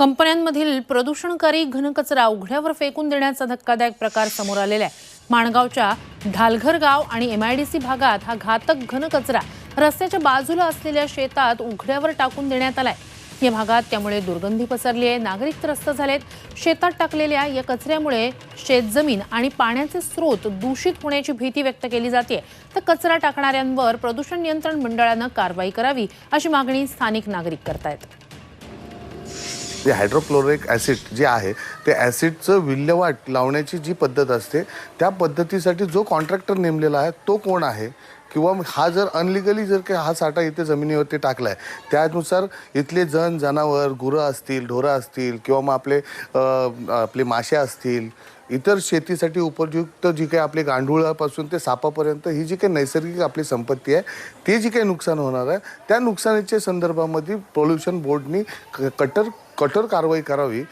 कंपन्यांमधील प्रदूषणकारी घनकचरा उघड्यावर फेकून देण्याचा धक्कादायक प्रकार समोर आलेला आहे. माणगावच्या ढालघर गाव आणि एमआयडीसी भागात हा घातक घनकचरा रस्त्याच्या बाजूला असलेल्या शेतात उघड्यावर टाकून देण्यात आलाय. या भागात त्यामुळे दुर्गंधी पसरली आहे. नागरिक त्रस्त झालेत. शेतात टाकलेल्या या कचऱ्यामुळे शेतजमीन आणि पाण्याचे स्रोत दूषित होण्याची भीती व्यक्त केली जाते. तर कचरा टाकणाऱ्यांवर प्रदूषण नियंत्रण मंडळानं कारवाई करावी अशी मागणी स्थानिक नागरिक करतायत. जे हायड्रोक्लोरिक ॲसिड जे आहे ते ॲसिडचं विल्हेवाट लावण्याची जी पद्धत असते त्या पद्धतीसाठी जो कॉन्ट्रॅक्टर नेमलेला आहे तो कोण आहे? किंवा हा जर अनलिगली जर काही हा साठा इथे जमिनीवरती टाकला आहे त्यानुसार इथले जण जनावर गुरं असतील ढोरं असतील किंवा मग आपले आपले मासे असतील इतर शेतीसाठी उपयुक्त जी काही आपली गांडुळापासून ते सापापर्यंत ही जी काही नैसर्गिक आपली संपत्ती आहे ते जी काही नुकसान होणार आहे त्या नुकसानीच्या संदर्भामध्ये पोल्युशन बोर्डनी क- कटर कठोर कारवाई करावी.